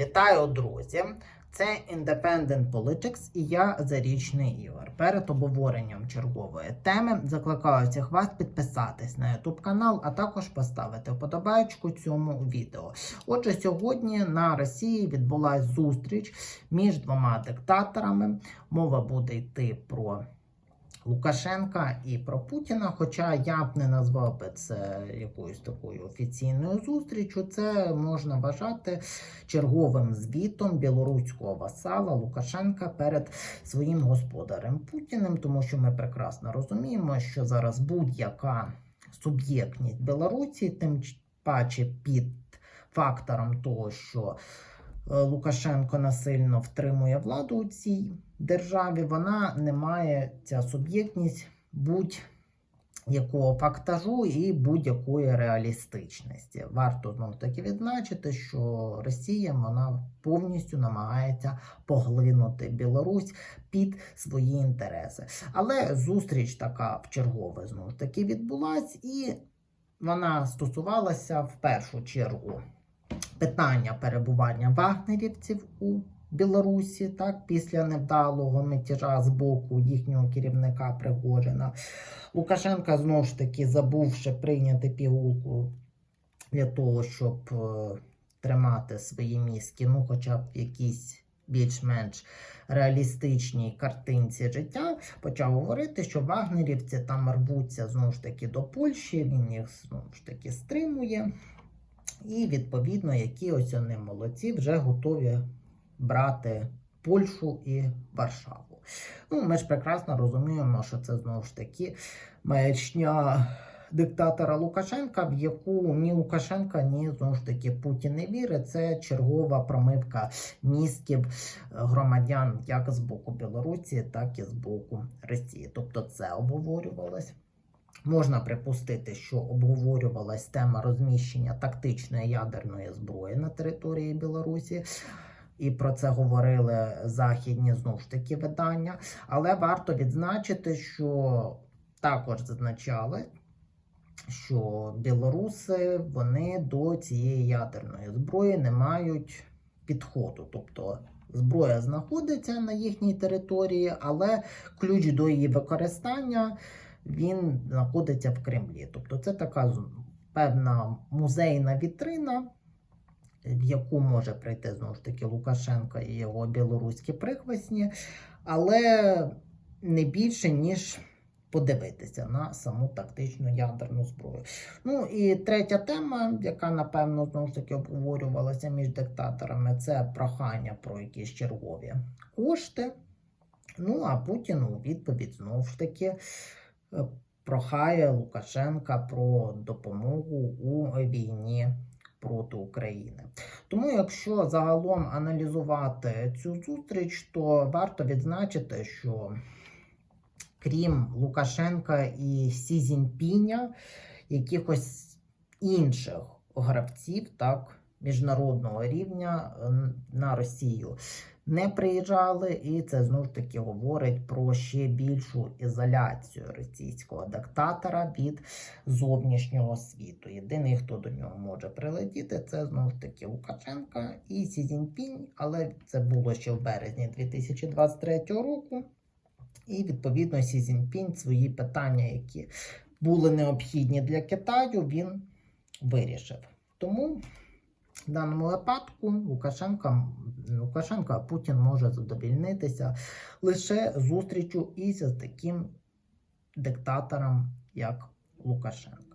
Вітаю, друзі! Це Independent Politics і я Зарічний Ігор. Перед обговоренням чергової теми закликаю всіх вас підписатись на YouTube канал, а також поставити вподобайку цьому відео. Отже, сьогодні на Росії відбулася зустріч між двома диктаторами. Мова буде йти про Лукашенка і про Путіна. Хоча я б не назвав би це якоюсь такою офіційною зустрічю, це можна вважати черговим звітом білоруського васала Лукашенка перед своїм господарем Путіним, тому що ми прекрасно розуміємо, що зараз будь-яка суб'єктність Білорусі, тим паче під фактором того, що Лукашенко насильно втримує владу у цій державі, вона не має ця суб'єктність будь-якого фактажу і будь-якої реалістичності. Варто знову таки відзначити, що Росія вона повністю намагається поглинути Білорусь під свої інтереси. Але зустріч така в чергове знову таки відбулась, і вона стосувалася в першу чергу питання перебування вагнерівців у Білорусі, так, після невдалого мятежа з боку їхнього керівника Пригожина. Лукашенка знову ж таки забувши прийняти пігулку для того, щоб е, тримати свої мізки, ну, хоча б в якійсь більш-менш реалістичній картинці життя, почав говорити, що вагнерівці там рвуться знову ж таки до Польщі, він їх знову ж таки стримує. І, відповідно, які ось вони молодці вже готові брати Польщу і Варшаву. Ну, ми ж прекрасно розуміємо, що це знову ж таки маячня диктатора Лукашенка, в яку ні Лукашенка, ні знову ж таки Путін не вірить. Це чергова промивка мізків громадян як з боку Білорусі, так і з боку Росії. Тобто це обговорювалось. Можна припустити, що обговорювалась тема розміщення тактичної ядерної зброї на території Білорусі. І про це говорили західні знову ж таки видання. Але варто відзначити, що також зазначали, що білоруси вони до цієї ядерної зброї не мають підходу. Тобто зброя знаходиться на їхній території, але ключ до її використання він знаходиться в Кремлі. Тобто, це така певна музейна вітрина в яку може прийти знову ж таки Лукашенко і його білоруські прихвостні, але не більше, ніж подивитися на саму тактичну ядерну зброю. Ну і третя тема, яка, напевно, знову ж таки обговорювалася між диктаторами, це прохання про якісь чергові кошти. Ну, а Путін у відповідь знову ж таки прохає Лукашенка про допомогу у війні проти України. Тому, якщо загалом аналізувати цю зустріч, то варто відзначити, що крім Лукашенка і Сі Зіньпіня, якихось інших гравців так, міжнародного рівня на Росію не приїжджали, і це знову ж таки говорить про ще більшу ізоляцію російського диктатора від зовнішнього світу. Єдиний, хто до нього може прилетіти, це знову ж таки Лукашенка і Сі Цзіньпінь, але це було ще в березні 2023 року. І відповідно Сі Цзіньпінь свої питання, які були необхідні для Китаю, він вирішив. Тому. В даному випадку Лукашенка, Лукашенко, Путін може задовільнитися лише зустрічю із таким диктатором, як Лукашенко.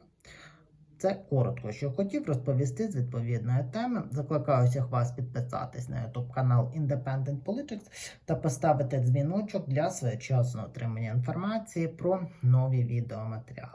Це коротко, що хотів розповісти з відповідної теми. Закликаю всіх вас підписатись на YouTube канал Independent Politics та поставити дзвіночок для своєчасного отримання інформації про нові відеоматеріали.